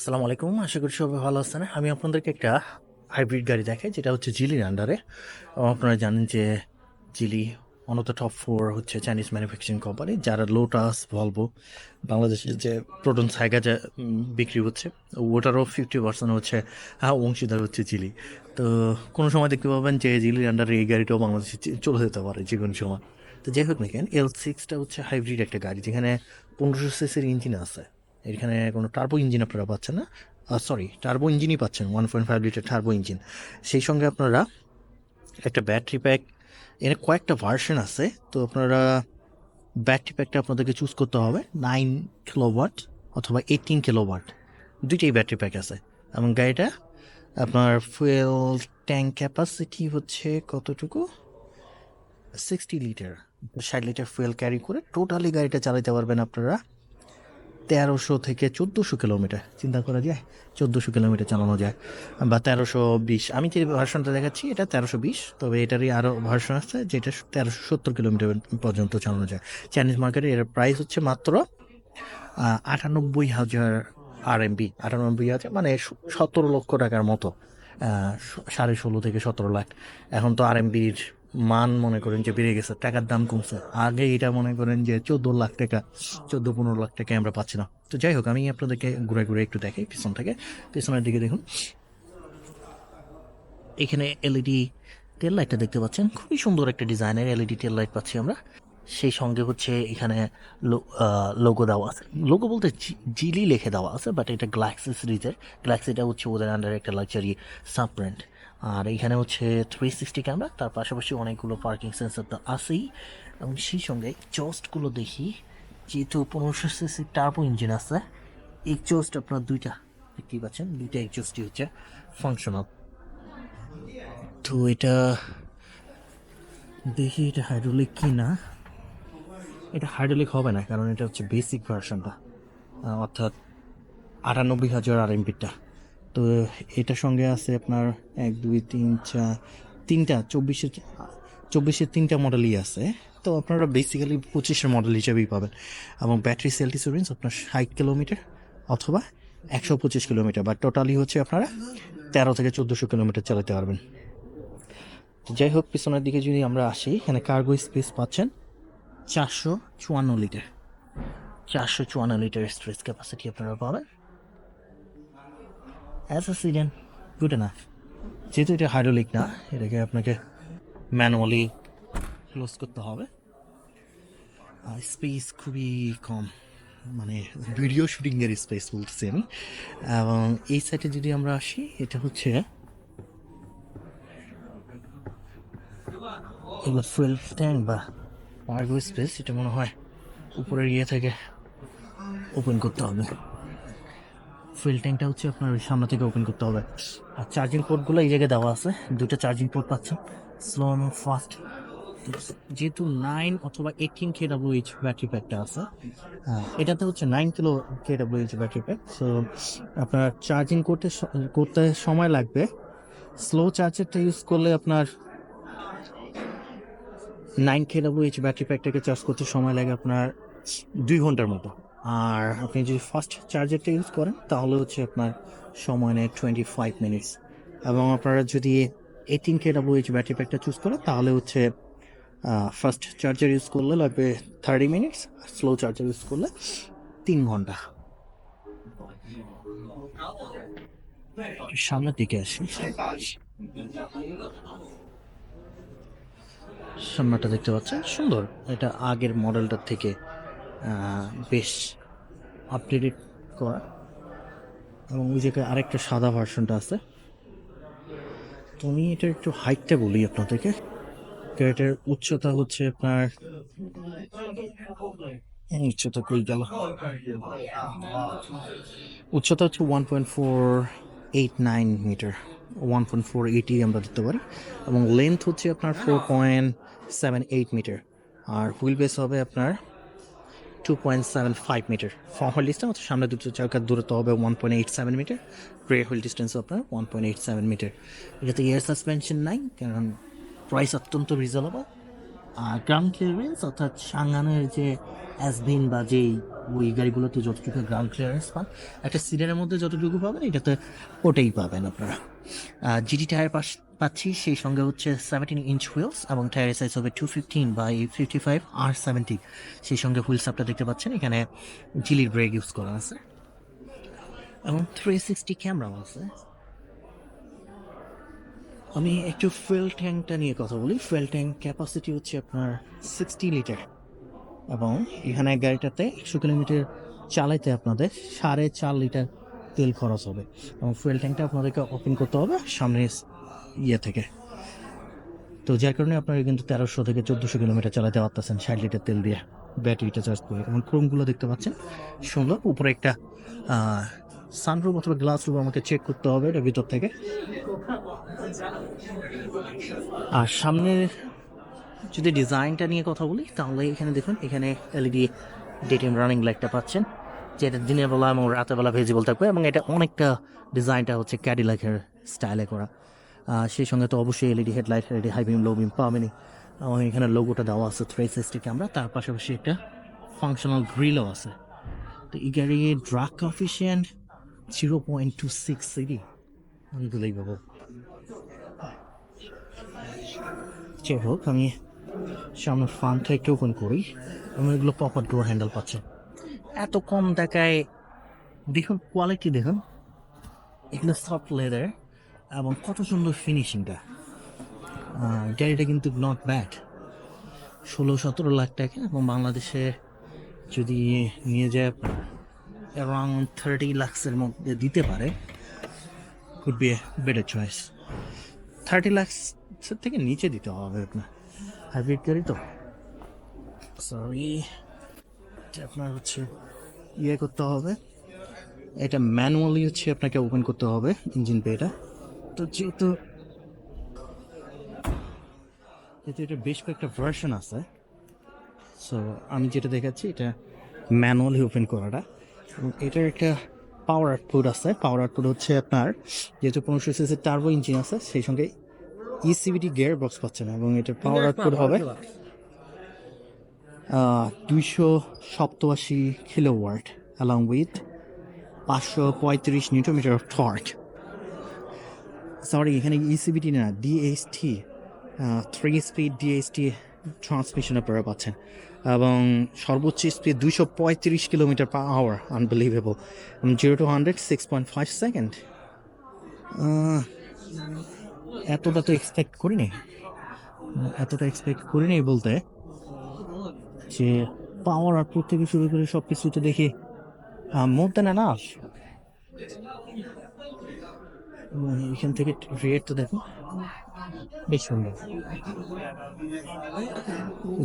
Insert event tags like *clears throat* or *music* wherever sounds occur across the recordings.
আসসালামু আলাইকুম, আশা করি সবাই ভালো আছেন। আমি আপনাদেরকে একটা হাইব্রিড গাড়ি দেখাই, যেটা হচ্ছে জিলির আন্ডারে আপনারা জানেন যে Geely one of the top four হচ্ছে চাইনিজ ম্যানুফ্যাকচারিং কোম্পানি যারা লোটাস ভলভো বাংলাদেশের যে প্রোটন সাইগা যা বিক্রি হচ্ছে, ওটারও ফিফটি পার্সেন্ট হচ্ছে হ্যাঁ অংশীদার হচ্ছে জিলি তো কোনো সময় দেখতে পাবেন যে জিলির আন্ডারে এই গাড়িটাও বাংলাদেশে চলে যেতে পারে যে কোনো সময়। তো যাই হোক না কেন এল সিক্সটা হচ্ছে হাইব্রিড একটা গাড়ি, যেখানে পনেরোশো সিসির ইঞ্জিন আছে। এখানে কোনো টার্বো ইঞ্জিন আপনারা পাচ্ছেন না। সরি টার্বো ইঞ্জিনই পাচ্ছেন one point five litre turbo engine সেই সঙ্গে আপনারা একটা ব্যাটারি প্যাক এর কয়েকটা ভার্সন আছে, তো আপনারা ব্যাটারি প্যাকটা আপনাদেরকে চুজ করতে হবে নাইন কিলোওয়াট অথবা এইটিন কিলোওয়াট দুইটাই ব্যাটারি প্যাক আছে। এবং গাড়িটা আপনার ফুয়েল ট্যাঙ্ক ক্যাপাসিটি হচ্ছে কতটুকু? সিক্সটি লিটার ষাট লিটার ফুয়েল ক্যারি করে টোটালি গাড়িটা চালাতে পারবেন আপনারা। তেরোশো থেকে চোদ্দোশো কিলোমিটার। চিন্তা করা যায়, চোদ্দোশো কিলোমিটার চালানো যায়। বা তেরোশো বিশ, আমি যে ভার্সনটা দেখাচ্ছি, এটা তেরোশো বিশ, তবে এটারই আরও ভার্সন আছে, যেটা তেরোশো সত্তর কিলোমিটার পর্যন্ত চালানো যায়। চাইনিজ মার্কেটে এর প্রাইস হচ্ছে মাত্র আটানব্বই হাজার আর এমবি আটানব্বই হাজার মানে সতেরো লক্ষ টাকার মতো সাড়ে ষোলো থেকে সতেরো লাখ। এখন তো আর এমবির মান মনে করেন যে বেড়ে গেছে, টাকার দাম কমছে। আগে এটা মনে করেন যে চোদ্দ লাখ টাকা, চোদ্দ পনেরো লাখ টাকা আমরা পাচ্ছি না। তো যাই হোক, আমি আপনাদেরকে ঘুরে ঘুরে একটু দেখাই পিছন থেকে। পিছনের দিকে দেখুন। এখানে এলইডি টেল লাইটটা দেখতে পাচ্ছেন। খুবই সুন্দর একটা ডিজাইনের এলইডি টেল লাইট পাচ্ছি আমরা। সেই সঙ্গে হচ্ছে এখানে লোগো দেওয়া আছে। লোগো বলতে জিলি লিখে দেওয়া আছে বাট এটা গ্লাক্সি সিরিজের গ্লাক্সিটা হচ্ছে ওদের আন্ডারে একটা লাক্সারি সাবব্র্যান্ড আর এখানে হচ্ছে থ্রি সিক্সটি ক্যামেরা তার পাশাপাশি অনেকগুলো পার্কিং সেন্সার তো আছেই। এবং সেই সঙ্গে চস্টগুলো দেখি, যেহেতু পনেরোশো সিসি টার্বো ইঞ্জিন আছে এক্সজস্ট আপনার দুইটা, দেখতেই পাচ্ছেন, দুইটা এক্সজস্টই হচ্ছে ফাংশনাল তো এটা দেখি এটা হাইড্রোলিক কি না এটা হাইড্রোলিক হবে না, কারণ এটা হচ্ছে বেসিক ভার্সনটা অর্থাৎ আটানব্বই হাজার আর এমপিটা তো এটার সঙ্গে আছে আপনার এক, দুই, তিন, চার, তিনটা, চব্বিশের চব্বিশের তিনটা মডেলই আছে। তো আপনারা বেসিক্যালি পঁচিশের মডেল হিসেবেই পাবেন। এবং ব্যাটারি সেল ডিসুরেন্স আপনার ষাট কিলোমিটার অথবা একশো পঁচিশ কিলোমিটার বা টোটালি হচ্ছে আপনারা তেরো থেকে চোদ্দোশো কিলোমিটার চালাতে পারবেন। যাই হোক, পিছনের দিকে যদি আমরা আসি, এখানে কার্গো স্পেস পাচ্ছেন চারশো চুয়ান্ন লিটার চারশো চুয়ান্ন লিটার স্ট্রেস ক্যাপাসিটি আপনারা পাবেন। As a sedan good enough যেহেতু এটা হাইড্রোলিক না, এটাকে আপনাকে ম্যানুয়ালি ক্লোজ করতে হবে। আর স্পেস খুবই কম। মানে ভিডিও শুটিংয়ের স্পেস বলতেছি আমি। এবং এই সাইডে যদি আমরা আসি, এটা হচ্ছে এগুলো ফুয়েল ট্যাঙ্ক বা কার্গো স্পেস এটা মনে হয় উপরের ইয়ে থেকে ওপেন করতে হবে। ফুয়েল ট্যাঙ্কটা হচ্ছে আপনার ওই সামনে থেকে ওপেন করতে হবে। আর চার্জিং পোর্টগুলো এই জায়গায় দেওয়া আছে। দুটো চার্জিং পোর্ট পাচ্ছেন। স্লো এবং ফাস্ট যেহেতু নাইন অথবা eighteen K W H battery প্যাকটা আছে এটাতে হচ্ছে nine kilo K W H battery pack so আপনার চার্জিং করতে করতে সময় লাগবে। স্লো চার্জারটা ইউজ করলে আপনার nine K W H battery প্যাকটাকে charge করতে সময় লাগে আপনার দুই ঘণ্টার মতো। আর আপনি যদি ফাস্ট চার্জারটা ইউজ করেন, তাহলে হচ্ছে আপনার সময় নেয় টোয়েন্টি ফাইভ মিনিটস এবং আপনারা যদি eighteen K W H battery প্যাকটা চুজ করেন, তাহলে হচ্ছে ফার্স্ট চার্জার ইউজ করলে লাগবে থার্টি মিনিটস আর স্লো চার্জার ইউজ করলে তিন ঘণ্টা। সামনের দিকে আসি। সামনেটা দেখতে পাচ্ছেন? সুন্দর। এটা আগের মডেলটার থেকে বেশ আপডেটেড করা। এবং ওই জায়গায় আরেকটা সাদা ভার্সনটা আছে। তো আমি এটার একটু হাইটটা বলি আপনাদেরকে। এটার উচ্চতা হচ্ছে আপনার উচ্চতা কই গেল? উচ্চতা হচ্ছে one point four eight nine metre one point four eighty আমরা দিতে পারি। এবং লেন্থ হচ্ছে আপনার four point seven eight metre আর হুইল বেস হবে আপনার two point seven five metre form wheel distance অর্থাৎ সামনে দুটো চাকার দূরত্ব হবে one point eight seven metre rear wheel distance আপনার one point eight seven metre এটাতে এয়ার সাসপেনশন নাই, কারণ প্রাইস অত্যন্ত রিজনেবল আর গ্রাউন্ড ক্লিয়ারেন্স অর্থাৎ সাঙ্গানের যে অ্যাসবিন বা যেই ওই গাড়িগুলোতে যতটুকু গ্রাউন্ড ক্লিয়ারেন্স পান, একটা সিডানের মধ্যে যতটুকু পাবেন, এটাতে ওটাই পাবেন আপনারা। জিডি টায়ার পাশ পাচ্ছি, সেই সঙ্গে হচ্ছে সেভেন্টিন ইঞ্চ হুইলস এবং টায়ার সাইজ হবে two fifteen by fifty five R seventy সেই সঙ্গে হুইলস আপটা দেখতে পাচ্ছেন, এখানে জিলির ব্রেক ইউজ করা আছে। এবং থ্রি সিক্সটি ক্যামেরাও আছে। আমি একটু ফুয়েল ট্যাঙ্কটা নিয়ে কথা বলি। ফুয়েল ট্যাঙ্ক ক্যাপাসিটি হচ্ছে আপনার সিক্সটি লিটার এবং এখানে গাড়িটাতে একশো কিলোমিটার চালাইতে আপনাদের সাড়ে চার লিটার তেল খরচ হবে। এবং ফুয়েল ট্যাঙ্কটা আপনাদেরকে ওপেন করতে হবে। সামনে ইয়ে থেকে। তো যার কারণে আপনারা কিন্তু তেরোশো থেকে চোদ্দোশো কিলোমিটার চালাতে পারতেছেন ষাট লিটার তেল দিয়ে ব্যাটারিটা চার্জ করে। এবং ক্রোমগুলো দেখতে পাচ্ছেন, সুন্দর। উপরে একটা সানরুম অথবা গ্লাস রুম আমাকে চেক করতে হবে এটা ভিতর থেকে। আর সামনের যদি ডিজাইনটা নিয়ে কথা বলি, তাহলে এখানে দেখুন, এখানে এলইডি ডেটিএম রানিং লাইটটা পাচ্ছেন, যেটা দিনের বেলা এবং রাতের বেলা ভিজিবল থাকবে এবং এটা অনেকটা ডিজাইনটা হচ্ছে ক্যাডিলাকের স্টাইলে করা। সেই সঙ্গে তো অবশ্যই LED headlight LED high beam low beam পাবেনি এবং এখানে লোগোটা দেওয়া আছে থ্রি সিক্সটি ক্যামেরা তার পাশাপাশি একটা ফাংশনাল গ্রিলও আছে। তো এই গাড়ির drag coefficient zero point two six CD unbelievable যাই হোক, আমি সামনের ফানটা একটু ওপেন করি। এবং এগুলো প্রপার ডোর হ্যান্ডেল পাচ্ছে। এত কম টাকায় দেখুন কোয়ালিটি দেখুন। এগুলো সফট লেদার এবং কত সুন্দর ফিনিশিংটা গাড়িটা কিন্তু নট ব্যাড ষোলো, সতেরো লাখ টাকা এবং বাংলাদেশে যদি নিয়ে যায় অ্যারাউন্ড থার্টি লাক্সের মধ্যে দিতে পারে could be better choice thirty লাক্সের থেকে নিচে দিতে হবে আপনার। হাইব্রিড গাড়ি তো। সরি আপনার হচ্ছে ইয়ে করতে হবে। এটা ম্যানুয়ালি হচ্ছে আপনাকে ওপেন করতে হবে ইঞ্জিন পেটা তো যেহেতু যেহেতু এটা বেশ কয়েকটা ভার্সন আছে সো আমি যেটা দেখাচ্ছি এটা ম্যানুয়ালি ওপেন করাটা। এবং এটার একটা পাওয়ার আউটপুট আছে। পাওয়ার আউটপুট হচ্ছে আপনার যেহেতু পনেরোশো সিসি টার্বো ইঞ্জিন আছে সেই সঙ্গে ইসিবিটি গিয়ার বক্স পাচ্ছে না এবং এটার পাওয়ার আউটপুট হবে দুইশো সপ্তআশি কিলো ওয়ার্ড অ্যালং উইথ পাঁচশো পঁয়ত্রিশ newton metre of torque sorry এখানে E ইসিবিটি না DST three speed DST transmission আপনারা পাচ্ছেন এবং সর্বোচ্চ স্পিড দুইশো পঁয়ত্রিশ kilometre per hour unbelievable zero to hundred six point five second এতটা তো এক্সপেক্ট করিনি। এতটা এক্সপেক্ট করিনি বলতে যে পাওয়ার আউটপুট থেকে শুরু করে সব কিছুতে দেখি মোর দেন এনাফ এখান থেকে রেট তো দেখো, বেশ সুন্দর।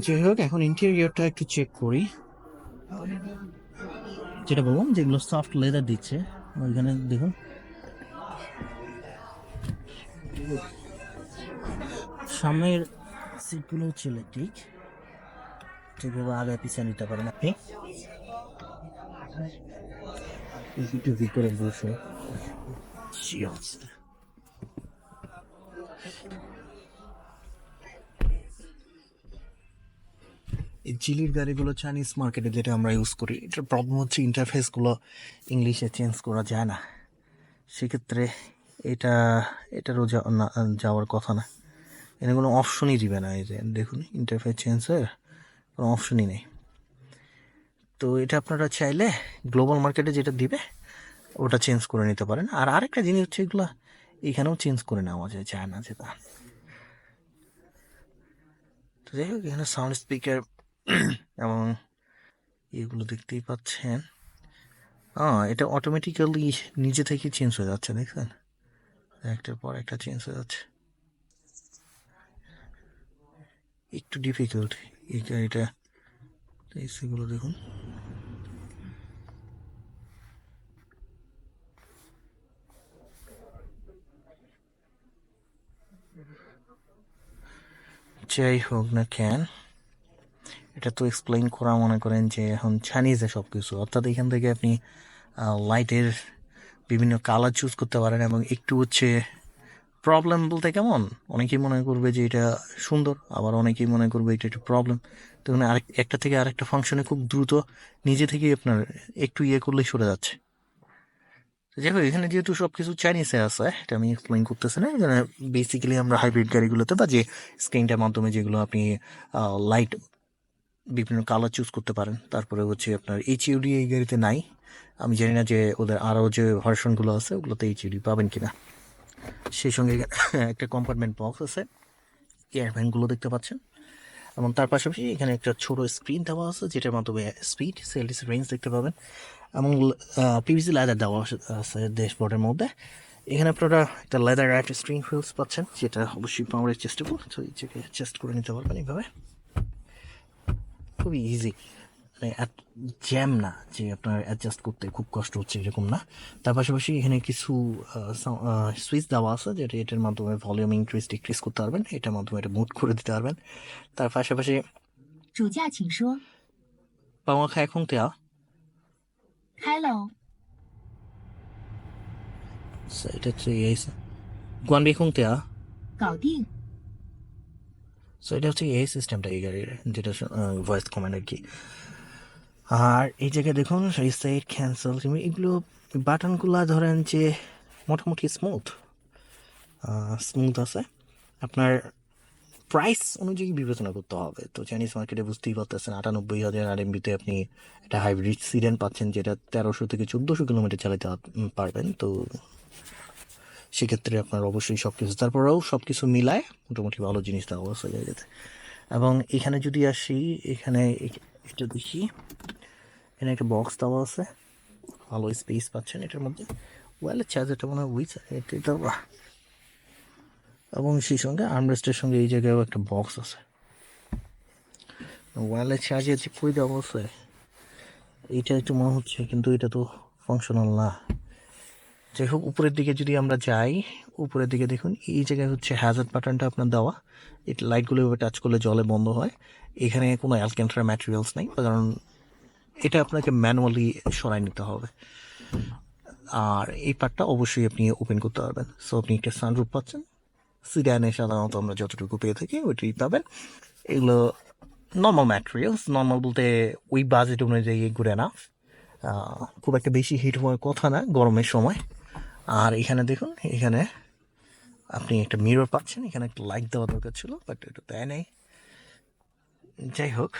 যাই হোক, এখন ইন্টেরিয়রটা একটু চেক করি। যেটা বললাম যেগুলো সফট লেদার দিচ্ছে। ওইখানে দেখুন। সামনের সিটগুলো হচ্ছে ইলেকট্রিক ঠিকভাবে আগে পিছিয়ে নিতে পারেন আপনি। একটু ভিতরে বসে Cheers. এই চিলির গাড়িগুলো চাইনিজ মার্কেটে যেটা আমরা ইউজ করি, এটার প্রবলেম হচ্ছে ইন্টারফেসগুলো ইংলিশে চেঞ্জ করা যায় না। সেক্ষেত্রে এটা, এটারও যাওয়ার কথা না। এনে কোনো অপশনই দিবে না, এই যে দেখুন ইন্টারফেস চেঞ্জের কোনো অপশনই নেই। তো এটা আপনারা চাইলে গ্লোবাল মার্কেটে যেটা দিবে ওটা চেঞ্জ করে নিতে পারেন। আর আরেকটা জিনিস হচ্ছে এগুলো এখানেও চেঞ্জ করে নেওয়া যায় চায় না যেটা তো। যাই হোক, এখানে সাউন্ড স্পিকার *clears throat* এবং এগুলো দেখতেই পাচ্ছেন। হ্যাঁ এটা অটোমেটিক্যালি নিজে থেকে চেঞ্জ হয়ে যাচ্ছে, দেখছেন? একটার পর একটা চেঞ্জ হয়ে যাচ্ছে। একটু ডিফিকাল্ট গাড়িটা এসিগুলো দেখুন। যাই হোক না কেন, এটা তো এক্সপ্লেন করা মনে করেন যে এখন চাইনিজে সব কিছু অর্থাৎ এখান থেকে আপনি লাইটের বিভিন্ন কালার চুজ করতে পারেন এবং একটু হচ্ছে প্রবলেম বলতে কেমন? অনেকেই মনে করবে যে এটা সুন্দর, আবার অনেকেই মনে করবে এটা একটু প্রবলেম তো এখানে আরেক, একটা থেকে আরেকটা ফাংশনে খুব দ্রুত নিজে থেকেই আপনার একটু ইয়ে করলেই সরে যাচ্ছে। হোক এখানে যেহেতু সব কিছু চাইনিজে আছে, এটা আমি এক্সপ্লেন করতেছি না। এখানে বেসিক্যালি আমরা হাইব্রিড গাড়িগুলোতে বা যে স্ক্রিনটার মাধ্যমে যেগুলো আপনি লাইট বিভিন্ন কালার চুজ করতে পারেন। তারপরে হচ্ছে আপনার এইচইউডি এই গাড়িতে নাই। আমি জানি না যে ওদের আরও যে ভার্সনগুলো আছে, ওগুলোতে এইচইউডি পাবেন কি না সেই সঙ্গে একটা কম্পার্টমেন্ট বক্স আছে এয়ারভ্যানগুলো দেখতে পাচ্ছেন। এবং তার পাশাপাশি এখানে একটা ছোট স্ক্রিন দেওয়া আছে, যেটার মাধ্যমে স্পিড সেলস রেঞ্জ দেখতে পাবেন। এবং পিভিসি লেদার দেওয়া আছে- আছে ড্যাশবোর্ডের মধ্যে এখানে আপনারা একটা লেদার একটা স্ক্রিন ফিলস পাচ্ছেন যেটা অবশ্যই পাওয়ার অ্যাডজাস্টেবল তো এই জায়গায় অ্যাডজাস্ট করে নিতে পারবেন এইভাবে খুবই ইজি মানে জ্যাম না যে আপনার অ্যাডজাস্ট করতে খুব কষ্ট হচ্ছে এরকম না তার পাশাপাশি এখানে কিছু সুইচ দেওয়া আছে যেটা এটার মাধ্যমে ভলিউম ইনক্রিজ ডিক্রিজ করতে পারবেন এটার মাধ্যমে এটা মুড করে দিতে পারবেন তার পাশাপাশি *laughs* 主驾请说。 পাওয়া খায় এখন তেয়া 开喽， এটা হচ্ছে এই গুয়ান বেখুং তেয়া 搞定。 সো এটা হচ্ছে এই সিস্টেমটা এই গাড়ির যেটা ভয়েস কমান্ড আর কি আর এই জায়গায় দেখুন রিসাইড ক্যান্সেল এগুলো বাটনগুলো ধরেন যে মোটামুটি স্মুথ স্মুথ আছে আপনার প্রাইস অনুযায়ী বিবেচনা করতে হবে। তো চাইনিজ মার্কেটে বুঝতেই পারতেছেন, আটানব্বই হাজার আর এমবিতে আপনি একটা হাইব্রিড সিডেন পাচ্ছেন, যেটা তেরোশো থেকে চোদ্দোশো কিলোমিটার চালাতে পারবেন। তো সেক্ষেত্রে আপনার অবশ্যই সব কিছু তারপরেও সব কিছু মিলায় মোটামুটি ভালো জিনিস দেওয়া আছে গাড়িতে এবং এখানে যদি আসি, এখানে এটা দেখি, এখানে একটা বক্স দেওয়া আছে, ভালো স্পেস পাচ্ছেন এটার মধ্যে। ওয়ালের চার্জারটা মনে হয় উইচ এটা। এবং সেই সঙ্গে আর্মরেস্টের সঙ্গে এই জায়গায়ও একটা বক্স আছে। ওয়ালের চার্জার যে কই দেওয়া আছে এইটা একটু মনে হচ্ছে, কিন্তু এটা তো ফাংশনাল না। যাই হোক, উপরের দিকে যদি আমরা যাই, উপরের দিকে দেখুন, এই জায়গায় হচ্ছে হ্যাজার্ড বাটনটা আপনার দেওয়া। এটা লাইটগুলো এভাবে টাচ করলে জলে বন্ধ হয়। এখানে কোনো অ্যালকেন্ট্রা ম্যাটেরিয়ালস নেই, কারণ এটা আপনাকে ম্যানুয়ালি সরাই নিতে হবে। আর এই পার্টটা অবশ্যই আপনি ওপেন করতে পারবেন। সো আপনি একটা সানরুফ পাচ্ছেন সিডানে সাধারণত আমরা যতটুকু পেয়ে থাকি, ওইটাই পাবেন। এগুলো নর্মাল ম্যাটেরিয়ালস নর্মাল বলতে ওই বাজেট অনুযায়ী ঘুরে না। খুব একটা বেশি হিট হওয়ার কথা না, গরমের সময়। আর এখানে দেখুন, এখানে আপনি একটা মিরর পাচ্ছেন, এখানে একটা লাইট দেওয়া দরকার ছিল বাট একটু দেয় নেই। যাই হোক,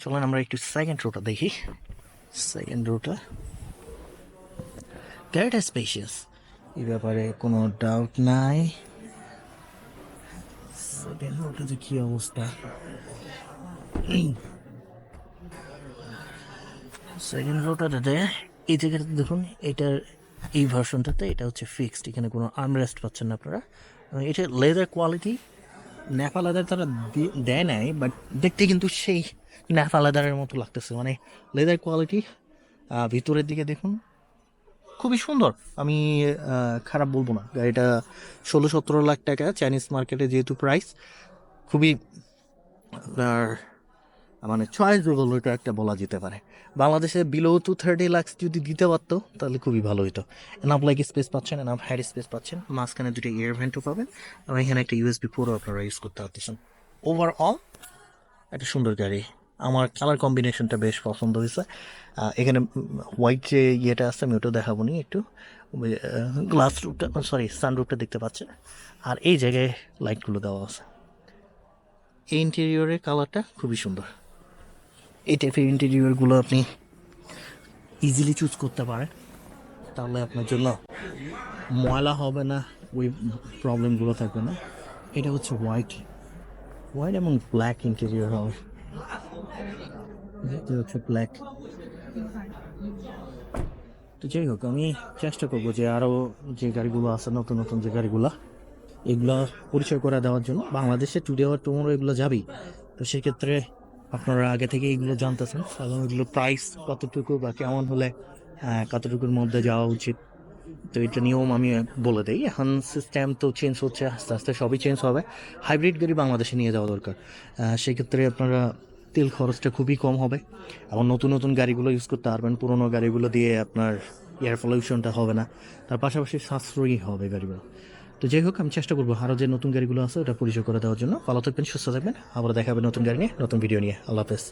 চলুন আমরা একটু সেকেন্ড রোটা দেখি। সেকেন্ড রোটা গাড়িটা স্পেশিয়াস এই ব্যাপারে কোনো ডাউট নাই। যে কি অবস্থা। সেকেন্ড রোটাটাতে এই জায়গাটাতে দেখুন, এটার এই ভার্সনটাতে এটা হচ্ছে ফিক্সড এখানে কোনো আর্মরেস্ট পাচ্ছেন না আপনারা। এটা লেদার কোয়ালিটি ন্যাপা লেদার তারা দেয় নাই বাট দেখতে কিন্তু সেই ন্যাপা লেদারের মতো লাগতেছে। মানে লেদার কোয়ালিটি ভিতরের দিকে দেখুন খুবই সুন্দর। আমি খারাপ বলব না। গাড়িটা ষোলো সতেরো লাখ টাকা চাইনিজ মার্কেটে যেহেতু প্রাইস খুবই আপনার মানে চয়েসেবল ওইটা একটা বলা যেতে পারে। বাংলাদেশে বিলো টু থার্টি লাক্স যদি দিতে পারতো, তাহলে খুবই ভালো হতো এনাফ লাইক স্পেস পাচ্ছেন এনাফ হ্যাড স্পেস পাচ্ছেন। মাঝখানে দুটো এয়ার ভেন্টও পাবেন। এবং এখানে একটা ইউএসবি পুরো আপনারা ইউজ করতে পারতেছেন। ওভারঅল একটা সুন্দর গাড়ি। আমার কালার কম্বিনেশনটা বেশ পছন্দ হয়েছে। এখানে হোয়াইট যে ইয়েটা আছে, আমি ওটা দেখাবো নি একটু গ্লাস রুপটা সরি সানরুপটা দেখতে পাচ্ছেন। আর এই জায়গায় লাইটগুলো দেওয়া আছে। এই ইন্টেরিয়রের কালারটা খুবই সুন্দর। এই টাইপের ইন্টেরিয়রগুলো আপনি ইজিলি চুজ করতে পারেন। তাহলে আপনার জন্য ময়লা হবে না, ওই প্রবলেমগুলো থাকবে না। এটা হচ্ছে হোয়াইট হোয়াইট এবং ব্ল্যাক ইন্টেরিয়র হবে। এটা হচ্ছে ব্ল্যাক তো যাই হোক আমি চেষ্টা করব যে আরও যে গাড়িগুলো আছে নতুন নতুন যে গাড়িগুলো এগুলো পরিচয় করে দেওয়ার জন্য। বাংলাদেশে টুডে আর টুমোরো এগুলো যাবেই। তো সেক্ষেত্রে আপনারা আগে থেকে এগুলো জানতেছেন এবং এগুলো প্রাইস কতটুকু বা কেমন হলে আহ, কতটুকুর মধ্যে যাওয়া উচিত। তো এটা নিয়ম আমি বলে দিই। এখন সিস্টেম তো চেঞ্জ হচ্ছে আস্তে আস্তে সবই চেঞ্জ হবে। হাইব্রিড গাড়ি বাংলাদেশে নিয়ে যাওয়া দরকার। সেক্ষেত্রে আপনারা তেল খরচটা খুবই কম হবে এবং নতুন নতুন গাড়িগুলো ইউজ করতে পারবেন। পুরোনো গাড়িগুলো দিয়ে আপনার এয়ার পলিউশনটা হবে না। তার পাশাপাশি সাশ্রয়ী হবে গাড়িগুলো। তো যাই হোক, আমি চেষ্টা করব আরও যে নতুন গাড়িগুলো আছে, ওটা পরিচয় করে দেওয়ার জন্য। ভালো থাকবেন, সুস্থ থাকবেন। আবার দেখাবেন নতুন গাড়ি নিয়ে, নতুন ভিডিও নিয়ে। আল্লাহ হাফেজ।